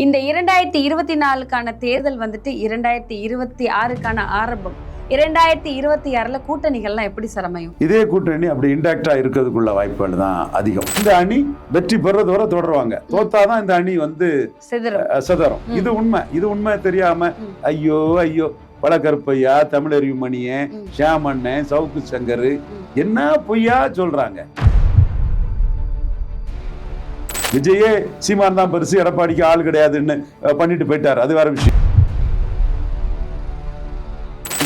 இந்த இரண்டாயிரத்தி இருபத்தி நாலுக்கான தேர்தல் வந்துட்டு இரண்டாயிரத்தி இருபத்தி ஆறுக்கான ஆரம்பம். இரண்டாயிரத்தி இருபத்தி ஆறுல கூட்டணிகள்லாம் எப்படி சார் அமையும்? இதே கூட்டணி அப்படி இன்டாக்டா இருக்கிறதுக்குள்ள வாய்ப்புகள் தான் அதிகம். இந்த அணி வெற்றி பெறது வரை தொடருவாங்க. தோத்தாதான் இந்த அணி வந்து சிதறும். இது உண்மை. இது உண்மை தெரியாம. ஐயோ ஐயோ பழக்கருப்பையா தமிழறிவு மணியன். ஷியாமண்ணன் சவுக்கு சங்கர். என்ன பொய்யா சொல்றாங்க. விஜயே சீமான் தான் பெருசு எடப்பாடிக்கு ஆள் கிடையாதுன்னு பண்ணிட்டு போயிட்டார். அது வேற விஷயம்.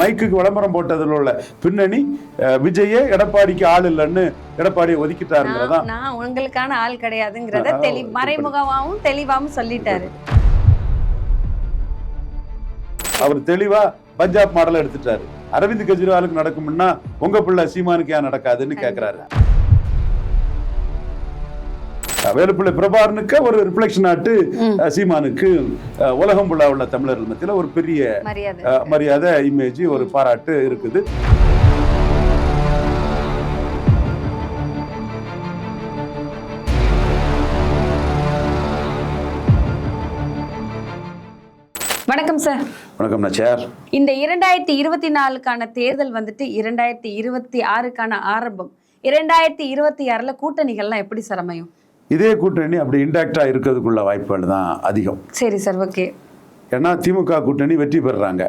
மைக்குக்கு விளம்பரம் போட்டதில் உள்ள பின்னணி விஜயே எடப்பாடிக்கு ஆள் இல்லைன்னு எடப்பாடியை ஒதுக்கிட்டாருங்கிறதா? நான் உங்களுக்கான ஆள் கிடையாதுங்கிறத தெளி இப்படி. மறைமுகமாவும் தெளிவாவும் சொல்லிட்டாரு. அவர் தெளிவா பஞ்சாப் மாடலை எடுத்துட்டாரு. அரவிந்த் கெஜ்ரிவாலுக்கு நடக்கும்னா உங்க பிள்ளை சீமானுக்கு ஏன் நடக்காதுன்னு கேக்குறாரு. வேலுப்பிள்ளை பிரபாரனுக்கு ஒரு ரிஃப்ளெக்ஷன் ஆட்டு சீமானுக்கு உலகம் புள்ளா உள்ள தமிழர்கள் மத்தியில ஒரு பெரிய மரியாதை. இமேஜ் ஒரு பாராட்டு இருக்குது. வணக்கம் சார் வணக்கம் நான் சேர் இந்த இரண்டாயிரத்தி இருபத்தி நாலுக்கான தேர்தல் வந்துட்டு இரண்டாயிரத்தி இருபத்தி ஆறுக்கான ஆரம்பம். இரண்டாயிரத்தி இருபத்தி ஆறுல கூட்டணிகள்லாம் எப்படி சார் அமையும்? இதே கூட்டணி அப்படி இன்டாக்டாக இருக்கிறதுக்குள்ள வாய்ப்புகள் தான் அதிகம். சரி சார் ஓகே ஏன்னா திமுக கூட்டணி வெற்றி பெறுறாங்க.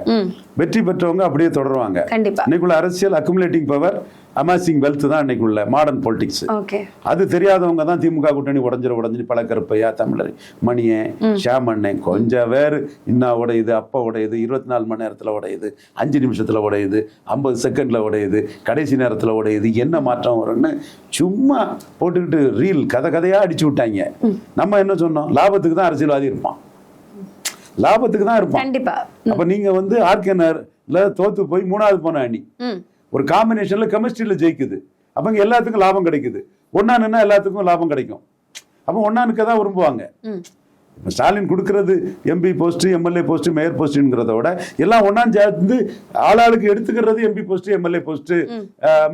வெற்றி பெற்றவங்க அப்படியே தொடருவாங்க. இன்னைக்குள்ள அரசியல் அக்குமுலேட்டிங் பவர் அமாசிங் வெல்த் தான் இன்னைக்குள்ள மாடர்ன் பொலிட்டிக்ஸ் ஓகே. அது தெரியாதவங்க தான் திமுக கூட்டணி உடஞ்சிர உடஞ்சி பழக்கருப்பையா தமிழர் மணியன் ஷியாமண்ணன் கொஞ்சம் வேறு இன்னா உடையுது அப்பா உடையுது இருபத்தி நாலு மணி நேரத்தில் உடையுது அஞ்சு நிமிஷத்தில் உடையுது ஐம்பது செகண்டில் உடையுது கடைசி நேரத்தில் உடையுது என்ன மாற்றம் வரும்னு சும்மா போட்டுக்கிட்டு ரீல் கதை கதையாக அடிச்சு விட்டாங்க. நம்ம என்ன சொன்னோம்? லாபத்துக்கு தான் அரசியல்வாதி இருப்பான். லாபத்துக்கு தான் இருப்பான். கண்டிப்பா. அப்ப நீங்க வந்து ஆர்கேனர்ல தோத்து போய் மூணாவது போன அணி. ஒரு காம்பினேஷன்ல கெமிஸ்ட்ரியில ஜெயிக்குது. அப்ப எல்லாத்துக்கும் லாபம் கிடைக்குது. ஒன்னா நின்னா எல்லாத்துக்கும் லாபம் கிடைக்கும். அப்ப ஒன்னா நிக்க தான் விரும்புவாங்க. ஸ்டாலின் கொடுக்கறது MP post MLA post mayor போஸ்ட்ங்கிறத விட எல்லாம் ஒண்ணா சேர்ந்து ஆளாளுக்கு எடுத்துக்கிறது MP post MLA post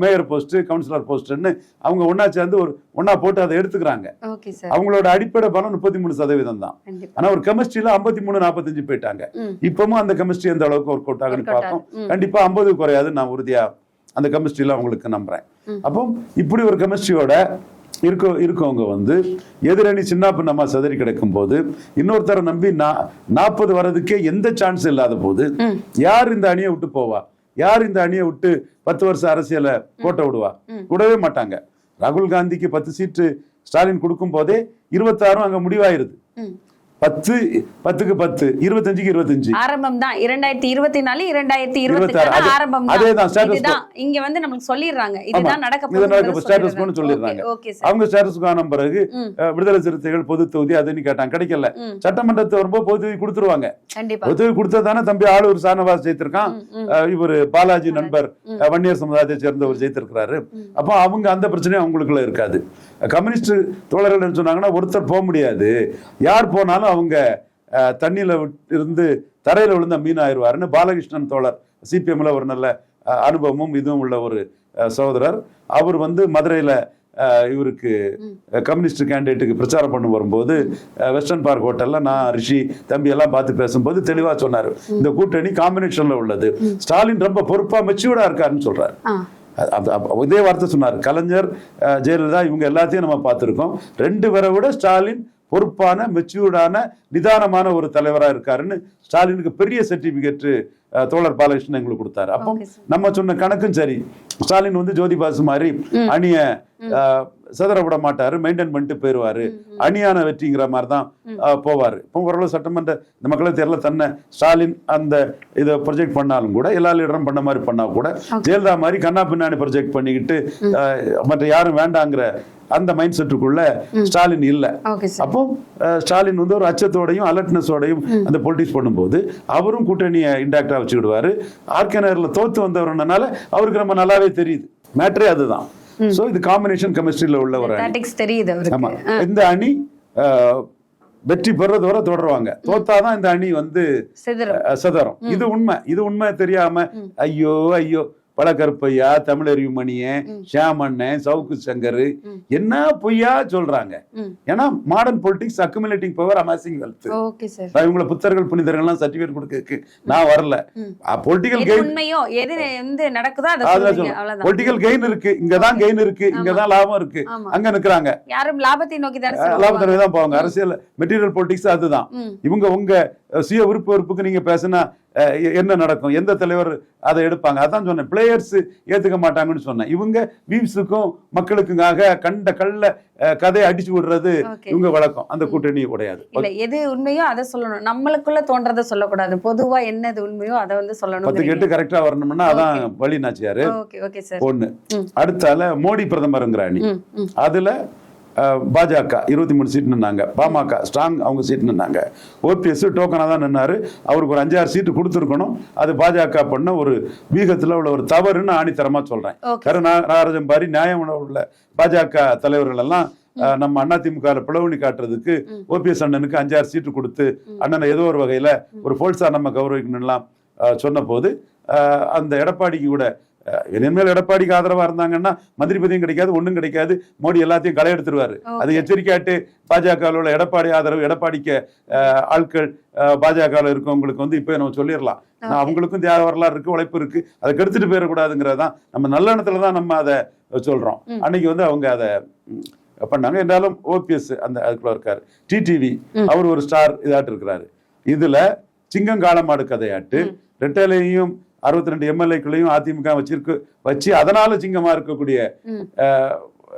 mayor post councillor போஸ்ட்னு அவங்க ஒண்ணா சேர்ந்து ஒரு ஒண்ணா போட்டு அதை எடுத்துக்கிறாங்க அவங்களோட அடிப்படை பலம் முப்பத்தி மூணு சதவீதம் தான் கண்டிப்பா ஆனா ஒரு கெமிஸ்ட்ரியில ஐம்பத்தி மூணு நாற்பத்தஞ்சு போயிட்டாங்க. இப்பவும் அந்த கெமிஸ்ட்ரி எந்த அளவுக்கு ஒர்க் அவுட் ஆகுன்னு பார்ப்போம் ஆகுது. ம். கண்டிப்பா ஐம்பது குறையாது நான் உறுதியா அந்த கெமிஸ்ட்ரியில அவங்களுக்கு நம்புறேன் ம். அப்போ இப்படி ஒரு கெமிஸ்ட்ரியோட இருக்க இருக்கவங்க வந்து. எதிரணி சின்ன பின்னமா சிதறி கிடக்கும் போது இன்னொருத்தரை நம்பி நாற்பது வரதுக்கே எந்த சான்ஸ் இல்லாத போது. யார் இந்த அணியை விட்டு போவா? யார் இந்த அணியை விட்டு பத்து வருஷம் அரசியலை கோட்டை விடுவா. விடவே மாட்டாங்க. ராகுல் காந்திக்கு பத்து சீட்டு ஸ்டாலின் கொடுக்கும் போதே இருபத்தாறும் அங்க முடிவாயிருது. பத்து பத்துக்கு பத்து இருபத்தஞ்சுக்கு இருபத்தஞ்சு. ஆரம்பம் தான் இரண்டாயிரத்தி இருபத்தி நாலு இரண்டாயிரத்தி. இருபத்தி அது- ஆரம்பம் status இதுதான். இங்க வந்து நமக்கு சொல்லிடுறாங்க. இதுதான் நடக்க இது நடக்க ஸ்டேட்டஸ் கொண்டு சொல்லிடுறாங்க. அவங்க ஸ்டேட்டஸ் காணும் பிறகு விடுதலை சிறுத்தைகள் பொது தொகுதி அதுன்னு கேட்டாங்க. கிடைக்கல. சட்டமன்றத்தை வரும்போது பொது தொகுதி கொடுத்துருவாங்க. பொது தொகுதி கொடுத்ததானே தம்பி ஆளூர் சானவாஸ் ஜெயித்திருக்கான். இவரு பாலாஜி நண்பர் வன்னியர் சமுதாயத்தை சேர்ந்தவர் ஜெயித்திருக்கிறாரு. அப்போ அவங்க அந்த பிரச்சனையும் அவங்களுக்குள்ள இருக்காது. கம்யூனிஸ்ட் தோழர்கள் சொன்னாங்கன்னா ஒருத்தர் போக முடியாது. யார் போனாலும் அவங்க தண்ணியில இருந்து தரையில விழுந்த மீன் ஆயிடுவாருன்னு பாலகிருஷ்ணன் தோழர் சிபிஎம்ல ஒரு நல்ல அனுபவமும் இதுவும் உள்ள ஒரு சகோதரர். அவர் வந்து மதுரையில இவருக்கு கம்யூனிஸ்ட் கேண்டிடேட்டுக்கு பிரச்சாரம் பண்ண வரும்போது வெஸ்டர்ன் பார்க் ஹோட்டல்ல நான் ரிஷி தம்பி எல்லாம் பார்த்து பேசும்போது தெளிவா சொன்னாரு. இந்த கூட்டணி காம்பினேஷன்ல உள்ளது. ஸ்டாலின் ரொம்ப பொறுப்பா மெச்சூர்டா இருக்காருன்னு அப்ப இதே வார்த்தை சொன்னார். கலைஞர் ஜெயலலிதா இவங்க எல்லாத்தையும் நம்ம பார்த்துருக்கோம். ரெண்டு பேரை விட ஸ்டாலின் பொறுப்பான மெச்சூர்டான நிதானமான ஒரு தலைவரா இருக்காருன்னு ஸ்டாலினுக்கு பெரிய சர்டிபிகேட் தோழர் பாலகிருஷ்ணன் எங்களுக்கு கொடுத்தாரு. அப்போ. நம்ம சொன்ன கணக்கும் சரி. ஸ்டாலின் வந்து ஜோதி பாசு மாதிரி அணிய சிதற விட மாட்டாரு மெயின்டைன் பண்ணிட்டு போயிருவாரு. அணியான வெற்றிங்கிற மாதிரி தான் போவாரு. இப்போ ஓரளவு சட்டமன்ற இந்த மக்களுக்கு தெரியல தன்னை ஸ்டாலின் அந்த இதை ப்ரொஜெக்ட் பண்ணாலும் கூட எல்லா லீடரும் பண்ண மாதிரி பண்ணா கூட ஜெயலலிதா மாதிரி கண்ணா பின்னாடி ப்ரொஜெக்ட் பண்ணிக்கிட்டு மற்ற யாரும் வேண்டாங்கிற அந்த மைண்ட் செட்டுக்குள்ள ஸ்டாலின் இல்ல. அப்போ ஸ்டாலின் வந்து ஒரு அச்சத்தோடையும் அலர்ட்னஸோடையும் அந்த பொலிட்டிக்ஸ் பண்ணும்போது அவரும் கூட்டணியை இன்டாக்டா வச்சுக்கிடுவாரு. ஆர்கேனர்ல தோத்து வந்தவர்னால அவருக்கு நம்ம நல்லாவே தெரியுது. மேட்ரே அதுதான். சோ இது காம்பினேஷன் கெமிஸ்ட்ரியில உள்ள ஒரு ஆமா. இந்த அணி வெற்றி பெறது வரை தொடருவாங்க. தோத்தாதான் இந்த அணி வந்து சிதறும். இது உண்மை. இது உண்மை தெரியாம ஐயோ ஐயோ. பல கருப்பையா தமிழறிவு மணியன். ஷியாமண்ணன் சவுக்கு சங்கர். என்ன பொய்யா சொல்றாங்க. ஏன்னா modern politics accumulating power amassing wealth இவங்களை புத்தர்கள் புனிதர்கள்லாம் சர்டிபிகேட் கொடுக்கறதுக்கு நான் வரல. பொலிட்டிக்கல் கெயின் உண்மையோ எது வந்து நடக்குதோ பொலிட்டிக்கல் கெயின் இருக்கு இங்கதான் கெயின் இருக்கு இங்கதான் லாபம் இருக்கு. அங்க நிக்கிறாங்க. யாரும் லாபத்தை நோக்கி தானே. லாபத்திலே தான் போவாங்க. அரசியல் மெட்டீரியல் பொலிட்டிக்ஸ் அதுதான். இவங்க உங்க சுய விருப்ப வெறுப்புக்கு நீங்க பேசினா என்ன நடக்கும்? எந்த தலைவர் அதை எடுப்பாங்க? அதான் சொன்னேன். பிளேயர்ஸ் ஏத்துக்க மாட்டாங்கன்னு சொன்னேன். இவங்க வீவ்ஸுக்கும் மக்களுக்குங்காக கண்ட கல்ல கதையை அடிச்சு விடுறது இவங்க வழக்கம். அந்த கூட்டணி உடையாது. இல்ல எது உண்மையோ அதை சொல்லணும். நம்மளுக்குள்ள தோன்றதை சொல்லக்கூடாது. பொதுவா என்னது உண்மையோ அதை வந்து பத்து சொல்லணும் கெட்டு கரெக்டா வரணும்னா அதான் வழி நாச்சியாரு. ஒண்ணு. அடுத்தால மோடி பிரதமருங்கிற அணி அதுல பாஜக இருபத்தி மூணு சீட் நின்னாங்க. பாமக ஸ்ட்ராங் அவங்க சீட் நின்னாங்க. ஓபிஎஸ் டோக்கனாக தான் நின்னாரு. அவருக்கு ஒரு அஞ்சாறு சீட்டு கொடுத்துருக்கணும். அது பாஜக பண்ண ஒரு வீகத்தில் உள்ள ஒரு தவறுன்னு ஆணித்தரமா சொல்றேன். ஓகே கரு நா- நாகராஜன் பாரி நியாயம் உள்ள பாஜக தலைவர்கள் எல்லாம் நம்ம அதிமுக பிளவுனி காட்டுறதுக்கு. ஓபிஎஸ் அண்ணனுக்கு அஞ்சாறு சீட்டு கொடுத்து. அண்ணனை ஏதோ ஒரு வகையில ஒரு போல்சா நம்ம கௌரவிக்கணும்லாம் சொன்ன போது அந்த எடப்பாடிக்கு கூட இனிமேல் எடப்பாடிக்கு ஆதரவா இருந்தாங்கன்னா மந்திரி பதவியும் கிடைக்காது ஒண்ணும் கிடைக்காது மோடி எல்லாத்தையும் களை எடுத்துருவாரு அது. எச்சரிக்கையாட்டு பாஜகவில் உள்ள எடப்பாடி ஆதரவு எடப்பாடிக்கு ஆட்கள் பாஜகவில் இருக்கவங்களுக்கு வந்து இப்போ நம்ம சொல்லிடலாம். அவங்களுக்கும் தியாக வரலாறு இருக்கு உழைப்பு இருக்கு அதை கெடுத்துட்டு போயிடக்கூடாதுங்கிறது தான் நம்ம நல்ல எண்ணத்துல தான் நம்ம அதை சொல்றோம். அன்னைக்கு வந்து அவங்க அதை பண்ணாங்க என்றாலும் ஓபிஎஸ் அந்த அதுக்குள்ள இருக்காரு டிடிவி. அவர் ஒரு ஸ்டார் இதாட்டு இருக்கிறாரு இதுல சிங்கங்காலமாடு கதையாட்டு ம். ரெட்டலையும் அறுபத்தி ரெண்டு எம்எல்ஏக்களையும் அதிமுக வச்சிருக்கு வச்சு அதனால சிங்கமா இருக்கக்கூடிய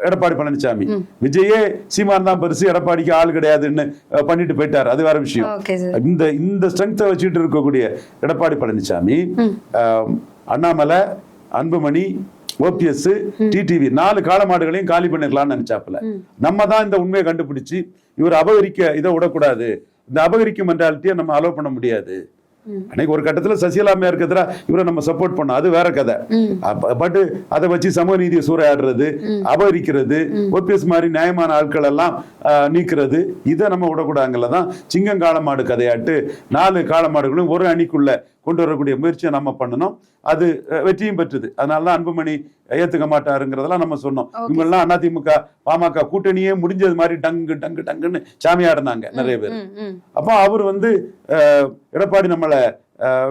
எடப்பாடி பழனிசாமி. விஜயே சீமான் தான் பெருசு எடப்பாடிக்கு ஆள் கிடையாதுன்னு பண்ணிட்டு போயிட்டார். அது வேற விஷயம். இந்த இந்த ஸ்ட்ரென்த்தை வச்சுட்டு இருக்கக்கூடிய எடப்பாடி பழனிசாமி அண்ணாமலை அன்புமணி ஓபிஎஸ் டிடிவி நாலு காளமாடுகளையும் காலி பண்ணிடலாம்னு நினைச்சாப்புல. நம்ம தான் இந்த உண்மையை கண்டுபிடிச்சு இவர் அபகரிக்க இதை விடக்கூடாது. இந்த அபகரிக்க மென்டாலிட்டியை நம்ம அலோவ் பண்ண முடியாது. அன்னைக்கு ஒரு கட்டத்துல சசிகலா அம்மையார் இருக்கிற இவரை நம்ம சப்போர்ட் பண்ணோம். அது வேற கதை. பட் அதை வச்சு சமூக நீதியை சூறையாடுறது. அபகரிக்கிறது. ஓபிஎஸ் மாதிரி நியாயமான ஆட்கள் எல்லாம் நீக்கிறது இதை நம்ம விடக்கூடாதுங்கள தான் சிங்கம் காளமாடு கதையாட்டு. நாலு காளமாடுகளும் ஒரு அணிக்குள்ள கொண்டு வரக்கூடிய முயற்சியை நம்ம பண்ணணும். அது வெற்றியும் பெற்றது. அதனால தான் அன்புமணி ஏத்துக்க மாட்டாருங்கிறதெல்லாம் நம்ம சொன்னோம். Okay. இவங்கெல்லாம் அதிமுக பாமக கூட்டணியே முடிஞ்சது மாதிரி டங்கு டங்கு டங்குன்னு சாமியாடினாங்க நிறைய பேர். அப்போ அவர் வந்து அஹ், எடப்பாடி நம்மளை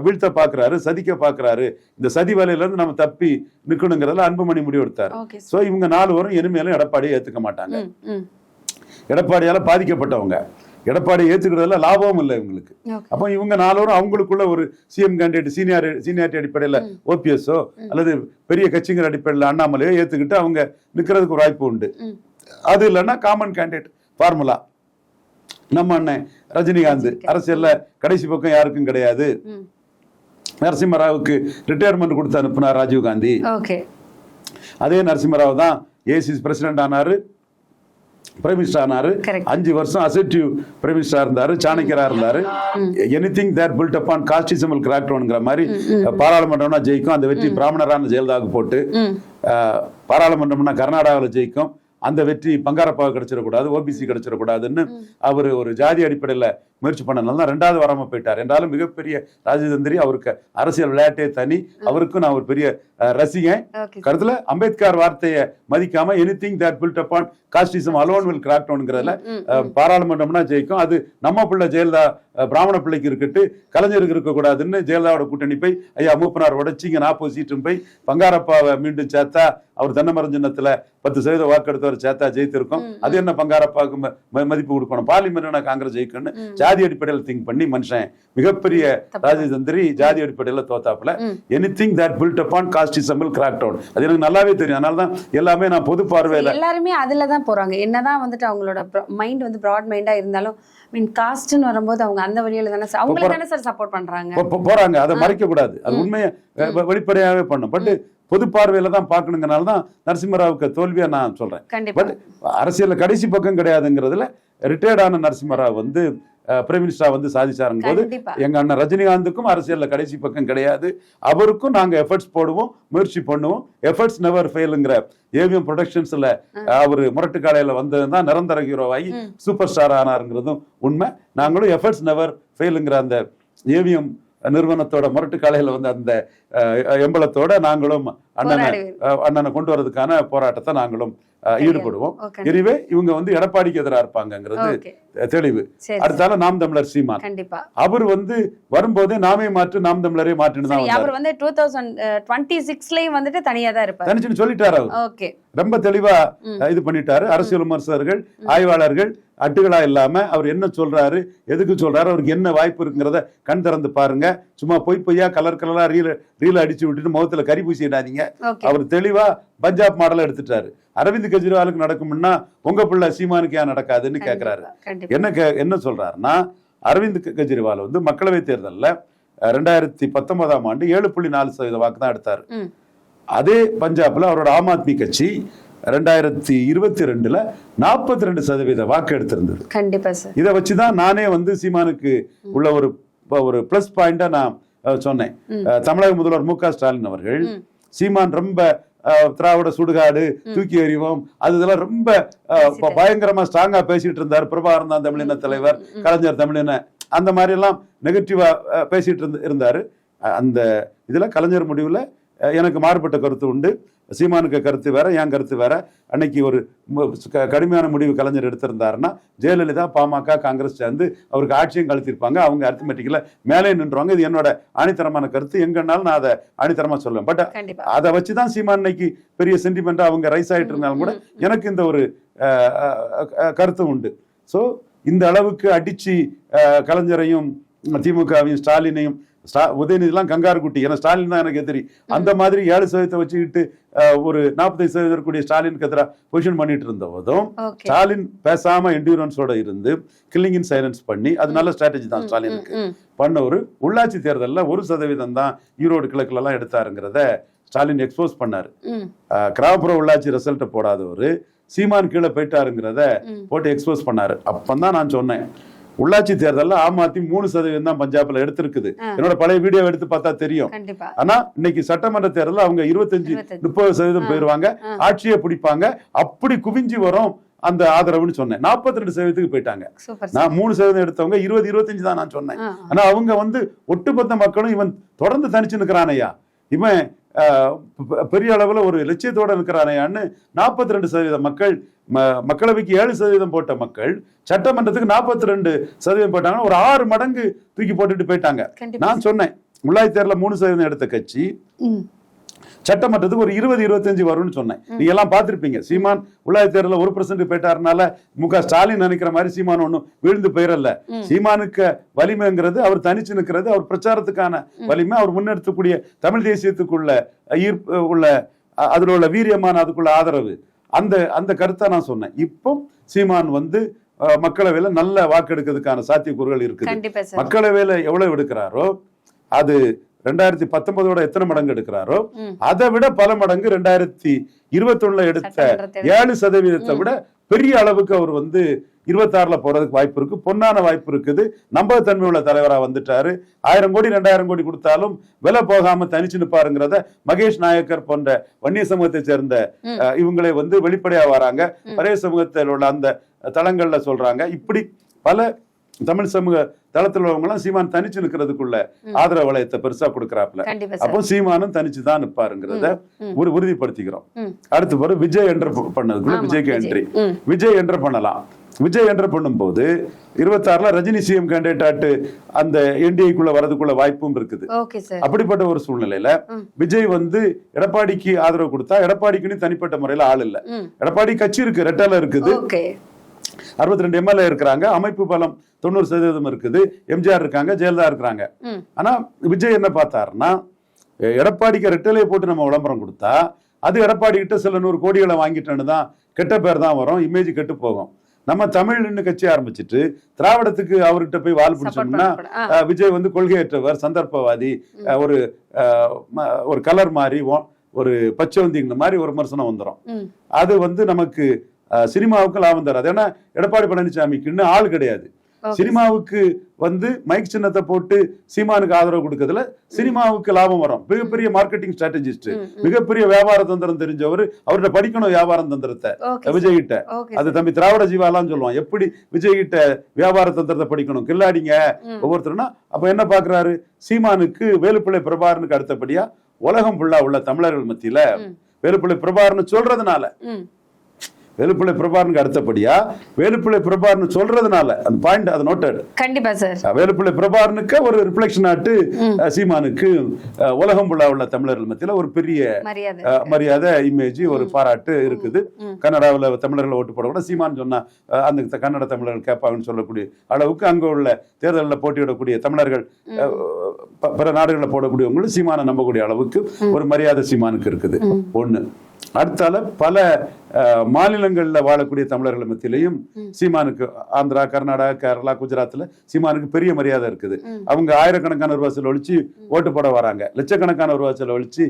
வீழ்த்த பார்க்கறாரு சதிக்க பார்க்கறாரு இந்த சதி வேலையில இருந்து நம்ம தப்பி நிக்கணுங்கிறதுல அன்புமணி முடிவெடுத்தார். ஓகே. சோ இவங்க நாலு வரும் இனிமேலும் எடப்பாடியை ஏத்துக்க மாட்டாங்க. எடப்பாடியால பாதிக்கப்பட்டவங்க. எடப்பாடி ஏத்துக்கிறதுல லாபமும் இல்லை இவங்களுக்கு. அப்போ இவங்க நாலோரும் அவங்களுக்குள்ள ஒரு சிஎம் கேண்டிடேட் சீனியர் சீனியாரிட்டி அடிப்படையில் ம். அல்லது பெரிய கட்சிங்கிற அடிப்படையில் அண்ணாமலையோ ஏத்துக்கிட்டு அவங்க நிக்கிறதுக்கு ஒரு வாய்ப்பு உண்டு. அது இல்லைன்னா காமன் கேண்டிடேட் ஃபார்முலா நம்ம அண்ணன் ரஜினிகாந்த் அரசியல்ல கடைசி பக்கம் யாருக்கும் கிடையாது. நரசிம்மராவுக்கு ரிட்டையர்மெண்ட் கொடுத்து அனுப்புனார் ராஜீவ் காந்தி. அதே நரசிம்மராவ் தான் ஏசிசி பிரசிடென்ட் ஆனாரு. பிரைம் மினிஸ்டர் ஆனாரு. அஞ்சு வருஷம் அசெப்டிவ் பிரைம் மினிஸ்டரா இருந்தாரு சாணக்கியரா இருந்தாரு. Anything there built upon casteism alone கிராக்டோன்ங்கிற மாதிரி. பாராளுமன்றம்னா ஜெயிக்கும் அந்த வெற்றி பிராமணரான ஜெயலலிதாவுக்கு போட்டு பாராளுமன்றம்னா கர்நாடகாவில் ஜெயிக்கும் அந்த வெற்றி பங்காரப்பாவுக்கு கிடைச்சிடக்கூடாது ஓபிசி கிடைச்சிடக்கூடாதுன்னு அவர் ஒரு ஜாதி அடிப்படையில் முயற்சி பண்ணனால தான் ரெண்டாவது வராம போயிட்டார். என்றாலும் மிகப்பெரிய ராஜதந்திரி அவருக்கு அரசியல் விளையாட்டே தனி. அவருக்கும் நான் ஒரு பெரிய ரசிகன். கருத்துல அம்பேத்கர் வார்த்தையை மதிக்காம anything that built upon casteism alone will crack டவுன்ங்கிறதுல பாராளுமன்றம்னா ஜெயிக்கும். அது நம்ம பிள்ளை ஜெயலலிதா பிராமண பிள்ளைக்கு இருக்கட்டு கலைஞருக்கு இருக்கக்கூடாதுன்னு ஜெயலலிதாவோட கூட்டணி போய் ஐயா மூப்பனார் உடைச்சிங்க நாற்பது சீட்டும் போய் பங்காரப்பாவை மீண்டும் சேர்த்தா அவர் தென்னமரம் சின்னத்துல பத்து சதவீத வாக்கெடுத்தவர் சேர்த்தா ஜெயித்திருக்கும். ம், அது என்ன ம- மதிப்பு கொடுக்கணும். பார்லிமெண்ட்னா காங்கிரஸ் ஜெயிக்கணும்னு. ஜாதி அடிப்படையில் திங்க் பண்ணி மனுஷன் மிகப்பெரிய. ராஜதந்திரி ஜாதி அடிப்படையில் தோத்தாப்புல. Anything that built upon casteism crack down அது எனக்கு நல்லாவே தெரியும். அதனால தான் எல்லாமே நான் பொது பார்வையில எல்லாருமே அதுல தான் போறாங்க. என்னதான் வந்துட்டு அவங்களோட மைண்ட் வந்து ப்ராட் மைண்டா இருந்தாலும் மீன் காஸ்ட்னு வரும்போது அவங்க அந்த வழியில தானே அவங்களுக்கு தானே சார் சப்போர்ட் பண்றாங்க. போறாங்க. அதை மறைக்க கூடாது. அது உண்மையை வெ- வெ- வெளிப்படையாவே பண்ணும். பட் பொது பார்வையில தான் பார்க்கணுங்கிறனால தான் நரசிம்மராவுக்கு தோல்வியா நான் சொல்றேன். பட் அரசியல்ல கடைசி பக்கம் கிடையாதுங்கிறதுல ரிட்டையர்ட் ஆன நரசிம்மராவ் வந்து பிரைம் மினிஸ்டரா வந்து சாதிச்சாருங்க போது எங்க அண்ணன் ரஜினிகாந்துக்கும் அரசியல்ல கடைசி பக்கம் கிடையாது. அவருக்கும் நாங்க எஃபர்ட்ஸ் போடுவோம் முயற்சி பண்ணுவோம். எஃபர்ட்ஸ் நெவர் ஃபெயிலுங்கிற ஏவிஎம் ப்ரொடக்ஷன்ஸ்ல அவர் முரட்டு காலையில வந்தது தான் நிரந்தர ஹீரோவாகி. சூப்பர் ஸ்டார் ஆனாருங்கிறதும் உண்மை. நாங்களும் எஃபர்ட்ஸ் நெவர் ஃபெயிலுங்கிற அந்த ஏவிஎம் நிறுவனத்தோட முரட்டு காலையில வந்து அந்த அஹ், எம்பளத்தோட நாங்களும் அண்ணனை அண்ணனை கொண்டு வரதுக்கான போராட்டத்தை நாங்களும் ஈடுபடுவோம். எனவே இவங்க வந்து எடப்பாடிக்கு எதிராக இருப்பாங்கங்கிறது ஓகே. தெளிவு. சரி அடுத்தால நாம் தமிழர் சீமான். அவர் வந்து வரும்போதே நாமே மாற்று நாம் தமிழரே மாற்றுன்னு தான் அவர் வந்து டூ தௌசண்ட் டுவெண்ட்டி சிக்ஸ்லயும் வந்துட்டு தனியா தான் இருப்பாரு. தனிச்சுன்னு சொல்லிட்டாரு அவர். ரொம்ப தெளிவா இது பண்ணிட்டாரு. அரசியல் விமர்சகர்கள் ஆய்வாளர்கள் அட்டுகளா இல்லாம அவர் என்ன சொல்றாரு எதுக்கு சொல்றாரு அவருக்கு என்ன வாய்ப்பு இருக்குங்கிறத கண் திறந்து பாருங்க. சும்மா பொய் பொய்யா கலர் கலரா ரீல ரீல அடிச்சு விட்டுட்டு முகத்துல கறி பூசிடாதீங்க. அவர் தெளிவா பஞ்சாப் மாடல எடுத்துட்டாரு. அரவிந்த் கெஜ்ரிவாலுக்கு நடக்கும்னா உங்க பிள்ளை சீமானுக்கு ஏன் நடக்காதுன்னு கேக்குறாரு. கண்டிப்பா. என்ன என்ன சொல்றாருன்னா அரவிந்த் கெஜ்ரிவால் வந்து மக்களவை தேர்தல்ல ரெண்டாயிரத்தி பத்தொன்பதாம் ஆண்டு ஏழு புள்ளி நாலு சதவீத வாக்கு தான் எடுத்தாரு. அதே பஞ்சாப்ல அவரோட ஆம் ஆத்மி கட்சி ரெண்டாயிரத்தி இருபத்தி ரெண்டுல நாற்பத்தி ரெண்டு சதவீத வாக்கு எடுத்திருந்தது. கண்டிப்பா சார் இதை வச்சுதான் நானே வந்து சீமானுக்கு உள்ள ஒரு ஒரு பிளஸ் பாயிண்டா நான் சொன்னேன். தமிழக முதல்வர் மு க ஸ்டாலின் அவர்கள். சீமான் ரொம்ப திராவிட சுடுகாடு தூக்கி எறிவோம். அது இதெல்லாம் ரொம்ப. பயங்கரமா ஸ்ட்ராங்கா பேசிட்டு இருந்தார். பிரபாகரன் தான் தமிழின தலைவர் கலைஞர் தமிழின. அந்த மாதிரி எல்லாம் நெகட்டிவா பேசிட்டு இருந்து இருந்தாரு. அந்த இதுல கலைஞர் முடிவுல எனக்கு மாறுபட்ட கருத்து உண்டு. சீமானுக்கு கருத்து வேற என் கருத்து வேற? அன்னைக்கு ஒரு கடுமையான முடிவு கலைஞர் எடுத்திருந்தாருன்னா ஜெயலலிதா பாமக காங்கிரஸ் சேர்ந்து அவருக்கு ஆட்சியும் கழித்திருப்பாங்க. அவங்க அரித்மெட்டிக்கல மேலே நின்றுவாங்க. இது என்னோட ஆணித்தரமான கருத்து. எங்கன்னாலும் நான் அதை ஆணித்தரமா சொல்லுவேன். பட் அதை வச்சுதான் சீமான் இன்னைக்கு பெரிய சென்டிமெண்டா அவங்க ரைஸ் ஆயிட்டு இருந்தாலும் கூட எனக்கு இந்த ஒரு கருத்து உண்டு. ஸோ இந்த அளவுக்கு அடிச்சு கலைஞரையும் திமுகவையும் ஸ்டாலினையும் ஸ்டா உதயநிதிலாம் கங்காரு குட்டி. ஏன்னா ஸ்டாலின் தான் எனக்கு எதிரி. அந்த மாதிரி ஏழு சதவீதத்தை வச்சுக்கிட்டு ஒரு நாற்பத்தைந்து சதவீதம் இருக்கக்கூடிய ஸ்டாலினுக்கு எதிராக பொசிஷன் பண்ணிட்டு இருந்த போதும் ஸ்டாலின் பேசாம என்டூரன்ஸோட இருந்து கில்லிங் இன் சைலன்ஸ் பண்ணி அது நல்ல ஸ்ட்ராட்டஜி தான் ஸ்டாலினுக்கு. பண்ண ஒரு உள்ளாட்சி தேர்தல்ல ஒரு சதவீதம் தான் ஈரோடு கிழக்குல எல்லாம் எடுத்தாருங்கிறத ஸ்டாலின் எக்ஸ்போஸ் பண்ணாரு. கிராமப்புற உள்ளாட்சி ரிசல்ட் போடாதவர் சீமான் கீழே போயிட்டாருங்கிறத போட்டு எக்ஸ்போஸ் பண்ணாரு. அப்பந்தான் நான் சொன்னேன். உள்ளாட்சி தேர்தல்ல ஆம் ஆத்மி மூணு சதவீதம் தான் பஞ்சாப்ல எடுத்திருக்குது. என்னோட பழைய வீடியோ எடுத்து பார்த்தா தெரியும். ஆனா இன்னைக்கு சட்டமன்ற தேர்தல்ல அவங்க இருபத்தஞ்சு. முப்பது சதவீதம். போயிருவாங்க. ஆட்சியை பிடிப்பாங்க. அப்படி குவிஞ்சு வரும் அந்த ஆதரவுன்னு சொன்னேன். நாற்பத்தி ரெண்டு சதவீதத்துக்கு போயிட்டாங்க. நான் மூணு சதவீதம் எடுத்தவங்க இருபது இருபத்தஞ்சு தான் நான் சொன்னேன். ஆனா அவங்க வந்து ஒட்டுமொத்த மக்களும் இவன் தொடர்ந்து தனிச்சு நிக்கிறானையா இவன் ஆஹ், பெ- பெரிய அளவுல ஒரு லட்சியத்தோட நிக்கிறானையான்னு நாற்பத்தி ரெண்டு சதவீத மக்கள் மக்களவைக்கு ஏழு சதவீதம் போட்ட மக்கள் சட்டமன்றத்துக்கு நாற்பத்தி ரெண்டு சதவீதம் போட்டாங்கன்னா ஒரு ஆறு மடங்கு தூக்கி போட்டுட்டு போயிட்டாங்க. நான் சொன்னேன் உள்ளாட்சி தேர்தல மூணு சதவீதம் எடுத்த கட்சி. சட்டமன்றத்துக்கு ஒரு இருபது இருபத்தஞ்சு வரும்னு சொன்னேன். நீங்க எல்லாம் பார்த்திருப்பீங்க. சீமான் உள்ளாட்சி தேர்தல ஒரு பர்சன்ட் போயிட்டாருனால மு க ஸ்டாலின் நினைக்கிற மாதிரி சீமான் ஒன்றும் விழுந்து போயிடல. சீமானுக்கு வலிமைங்கிறது அவர் தனிச்சு நிற்கிறது அவர் பிரச்சாரத்துக்கான வலிமை அவர் முன்னெடுத்தக்கூடிய தமிழ் தேசியத்துக்குள்ள ஈர்ப்பு உள்ள அதுல உள்ள வீரியமான அதுக்குள்ள ஆதரவு. அந்த அந்த கருத்தை நான் சொன்னேன். இப்போ சீமான் வந்து மக்களவையில நல்ல வாக்கெடுக்கிறதுக்கான சாத்தியக்கூறுகள் இருக்குது. மக்களவையில எவ்வளவு எடுக்கிறாரோ அது ரெண்டாயிரத்தி பத்தொன்பதோட எத்தனை மடங்கு எடுக்கிறாரோ. அதை விட பல மடங்கு ரெண்டாயிரத்தி இருபத்தி எடுத்த சட்டமன்ற தேர்தல். ஏழு சதவீதத்தை விட பெரிய அளவுக்கு அவர் வந்து இருபத்தாறுல போறதுக்கு வாய்ப்பு இருக்கு. பொன்னான வாய்ப்பு இருக்குது. நம்பகத்தன்மை உள்ள தலைவரா வந்துட்டாரு. ஆயிரம் கோடி ரெண்டாயிரம் கோடி கொடுத்தாலும் விலை போகாம தனிச்சு நிப்பாருங்கிறத மகேஷ் நாயக்கர் போன்ற வன்னிய சமூகத்தை சேர்ந்த இவங்களே வந்து வெளிப்படையா வராங்க. பழைய சமூகத்தில் உள்ள அந்த தளங்கள்ல சொல்றாங்க. இப்படி பல தமிழ் சமூக தளத்தில் உள்ளவங்க எல்லாம் சீமான் தனிச்சு நிக்கிறதுக்குள்ள ஆதரவு வளையத்தை பெருசா கொடுக்கறாப்ல அப்போ சீமானும் தனிச்சு தான் நிப்பாருங்கிறத ம். ஒரு உறுதிப்படுத்திக்கிறோம். அடுத்து பிறகு விஜய் என்டர் பண்ணதுக்குள்ள விஜய்க்கு விஜய். என்ட்ரி. விஜய் என்டர் பண்ணலாம் விஜய் என்டர் பண்ணும்போது இருபத்தாறுல ரஜினி சிஎம் கேண்டிடேட் ஆட்டு அந்த என்டிஏக்குள்ள வரதுக்குள்ள வாய்ப்பும் இருக்குது அப்படிப்பட்ட ஒரு சூழ்நிலையில. விஜய் வந்து எடப்பாடிக்கு ஆதரவு கொடுத்தா எடப்பாடிக்குன்னு தனிப்பட்ட முறையில ஆள் இல்ல. எடப்பாடி கட்சி இருக்கு ரெட்டல இருக்குது அறுபத்தி ரெண்டு எம்எல்ஏ இருக்கிறாங்க. அமைப்பு பலம் தொண்ணூறு சதவீதம் இருக்குது. எம்ஜிஆர் இருக்காங்க ஜெயலலிதா இருக்கிறாங்க. ஆனா விஜய் என்ன பார்த்தாருன்னா எடப்பாடிக்கு ரெட்டலையை போட்டு நம்ம விளம்பரம் கொடுத்தா அது எடப்பாடி கிட்ட சில நூறு கோடிகளை வாங்கிட்டேன்னு தான் கெட்ட பேர் தான் வரும் இமேஜ் கெட்டு போகும். நம்ம தமிழ்னு கட்சி ஆரம்பிச்சிட்டு திராவிடத்துக்கு அவர்கிட்ட போய் வால் பிடிச்சோம்னா விஜய் வந்து கொள்கையற்றவர் சந்தர்ப்பவாதி ஒரு ஒரு கலர் மாதிரி ஒரு பச்சைவந்திங்கிற மாதிரி ஒரு விமர்சனம் வந்துடும். அது வந்து நமக்கு சினிமாவுக்கு லாபம் தராது. ஏன்னா எடப்பாடி பழனிசாமிக்கு இன்னும் ஆள் கிடையாது. சினிமாவுக்கு வந்து மைக் சின்னத்தை போட்டு சீமானுக்கு ஆதரவு கொடுக்கறதுல சினிமாவுக்கு லாபம் வரும். மிகப்பெரிய மார்க்கெட்டிங் ஸ்ட்ராட்டஜிஸ்ட். மிகப்பெரிய வியாபார தந்திரம் தெரிஞ்சவர் அவர்கிட்ட படிக்கணும் வியாபார தந்திரத்தை. விஜய் கிட்ட அது தம்பி திராவிட ஜீவாலாம் சொல்லுவான். எப்படி விஜய் கிட்ட வியாபார தந்திரத்தை படிக்கணும்? கில்லாடிங்க. ஒவ்வொருத்தருனா அப்ப என்ன பாக்குறாரு? சீமானுக்கு வேலுப்பிள்ளை பிரபாகரனுக்கு அடுத்தபடியா உலகம் ஃபுல்லா உள்ள தமிழர்கள் மத்தியில. வேலுப்பிள்ளை பிரபாகரன் சொல்றதுனால வேலுப்பிள்ளை பிரபாகரனுக்கு அடுத்தபடியா வேலுப்பிள்ளை பிரபாகரன் சொல்றதுனால அந்த பாயிண்ட் அது நோட்டட் கண்டிப்பா சார் வேலுப்பிள்ளை பிரபாகரனுக்கு ஒரு ரிஃப்ளெக்ஷன் ஆட்டு சீமானுக்கு உலகம் ஃபுல்லா உள்ள தமிழர்கள் மத்தியில ஒரு பெரிய மரியாதை. இமேஜ் ஒரு பாராட்டு இருக்குது. கன்னடாவில் தமிழர்கள் ஓட்டு போட கூட சீமான் சொன்னா அந்த கன்னட தமிழர்கள் கேட்பாங்கன்னு சொல்லக்கூடிய அளவுக்கு அங்க உள்ள தேர்தலில் போட்டியிடக்கூடிய தமிழர்கள் பிற நாடுகளில் போடக்கூடியவங்களும் சீமானை நம்பக்கூடிய அளவுக்கு ஒரு மரியாதை சீமானுக்கு இருக்குது. ம். அடுத்தால பல மாநிலங்கள்ல வாழக்கூடிய தமிழர்கள் மத்தியிலையும் சீமானுக்கு ஆந்திரா கர்நாடகா கேரளா குஜராத்ல சீமானுக்கு பெரிய மரியாதை இருக்குது. அவங்க ஆயிரக்கணக்கான ரூபாய் செலவழிச்சு ஓட்டு போட வராங்க. லட்சக்கணக்கான ரூபாய் செலவழிச்சு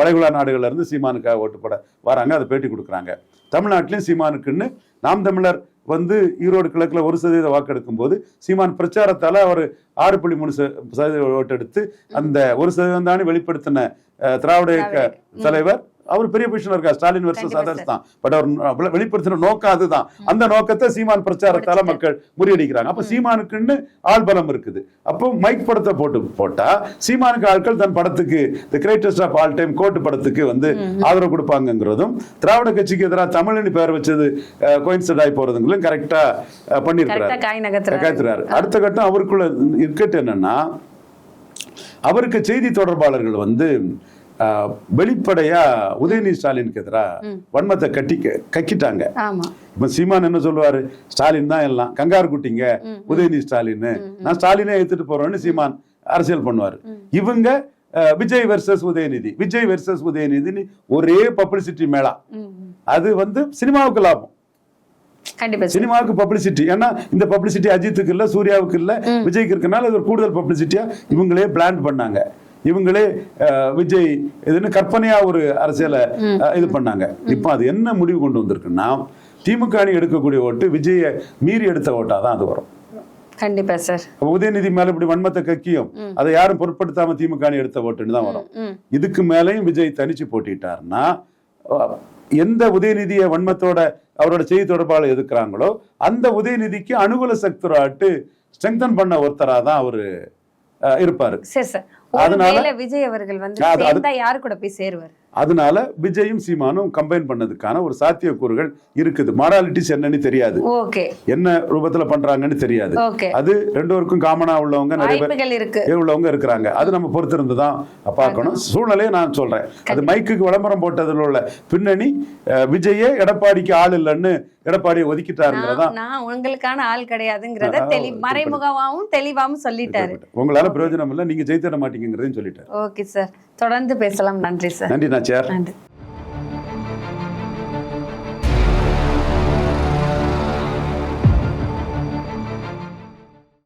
வளைகுடா நாடுகள்ல இருந்து சீமானுக்காக ஓட்டு போட வராங்க அதை பேட்டி கொடுக்குறாங்க. தமிழ்நாட்டிலையும் சீமானுக்குன்னு நாம் தமிழர் வந்து ஈரோடு கிழக்குல ஒரு சதவீத வாக்கெடுக்கும் போது சீமான் பிரச்சாரத்தால அவர் ஆறு புள்ளி மூணு சதவீத ஓட்டு எடுத்து அந்த ஒரு சதவீதம் தானே வெளிப்படுத்தின திராவிட இயக்க. தலைவர் அவர் பெரிய பொசிஷன் இருக்கா ஸ்டாலின் வர்சஸ் கண்டிப்பா அதர்ஸ் தான். பட் அவர் வெளிப்படுத்தின நோக்கம் அதுதான். அந்த நோக்கத்தை சீமான் பிரச்சாரத்தால மக்கள் முறியடிக்கிறாங்க. அப்ப சீமானுக்குன்னு ஆள் பலம் இருக்குது. அப்போ மைக் படத்தை போட்டு போட்டா சீமானுக்கு ஆட்கள் தன் படத்துக்கு the greatest of all time GOAT படத்துக்கு வந்து ஆதரவு கொடுப்பாங்கங்கிறதும் திராவிட கட்சிக்கு எதிராக தமிழ்னு பேர் வச்சது கோயின்சைட் ஆகி போறதுங்களும் கரெக்டா பண்ணியிருக்கிறாரு. அடுத்த கட்டம் அவருக்குள்ள இருக்கட்டு என்னன்னா அவருக்கு செய்தி தொடர்பாளர்கள் வந்து வெளிப்படையா உதயநிதி ஸ்டாலினுக்கு எதிராக வன்மத்தை கட்டி கக்கிட்டாங்க. இப்ப சீமான் என்ன சொல்லுவாரு? ஸ்டாலின் தான் எல்லாம். கங்காரு குட்டிங்க. உதயநிதி ஸ்டாலின் நான் ஸ்டாலினே எடுத்துட்டு போறேன்னு சீமான் அரசியல் பண்ணுவாரு. இவங்க விஜய் வெர்சஸ் உதயநிதி. விஜய் வெர்சஸ் உதயநிதினு ஒரே பப்ளிசிட்டி மேளா. அது வந்து சினிமாவுக்கு லாபம். சினிமாவுக்கு பப்ளிசிட்டி ஏன்னா இந்த பப்ளிசிட்டி அஜித்துக்கு இல்ல சூர்யாவுக்கு இல்ல விஜய்க்கு இருக்கனால அது ஒரு கூடுதல் பப்ளிசிட்டியா இவங்களே பிளான் பண்ணாங்க. இவங்களே விஜய் இதுன்னு கற்பனையா ஒரு அரசியலை இது பண்ணாங்க. இப்போ அது என்ன முடிவு கொண்டு வந்திருக்குன்னா திமுக அணி எடுக்கக்கூடிய ஓட்டு விஜயை மீறி எடுத்த ஓட்டா தான் அது வரும். கண்டிப்பா சார். உதயநிதி மேல இப்படி வன்மத்தை கக்கியும் அதை யாரும் பொருட்படுத்தாம திமுக அணி எடுத்த ஓட்டுன்னு தான் வரும். இதுக்கு மேலேயும் விஜய் தனிச்சு போட்டிட்டாருன்னா எந்த உதயநிதியை வன்மத்தோட அவரோட செய்தி தொடர்பாளர் எதுக்குறாங்களோ அந்த உதயநிதிக்கு அனுகூல சக்தராட்டு ஸ்ட்ரெங்தன் பண்ண ஒருத்தரா தான் அவரு இருப்பாரு. சரி சார். அதனால- விஜய் அவர்கள் வந்து யாரு கூட போய் சேருவார்? அதனால விஜயும் சீமானும் கம்பைன் பண்ணதுக்கான ஒரு சாத்தியக்கூறுகள் இருக்குது. மாராலிட்டிஸ் என்னன்னு தெரியாது. ஓகே. என்ன ரூபத்துல பண்றாங்கன்னு தெரியாது. அது ரெண்டு பேருக்கும் காமனா உள்ளவங்க நிறைய பேர் உள்ளவங்க இருக்கிறாங்க. அது நம்ம பொறுத்திருந்து தான் பார்க்கணும். சூழ்நிலையை நான் சொல்றேன். அது மைக்குக்கு விளம்பரம் போட்டதுல உள்ள பின்னணி விஜயே எடப்பாடிக்கு ஆள் இல்லைன்னு எடப்பாடியை ஒதுக்கிட்டாருங்கிறதா? நான் நான் உங்களுக்கான ஆள் கிடையாதுங்கிறத தெளி மறைமுகமாவும் தெளிவாவும் சொல்லிட்டாரு. உங்களால பிரயோஜனம் இல்லை நீங்க ஜெயித்திட மாட்டீங்கிறதையும் சொல்லிட்டாரு. Okay sir. தொடர்ந்து பேசலாம். நன்றி சார். நன்றி நாச்சியார் நன்றி.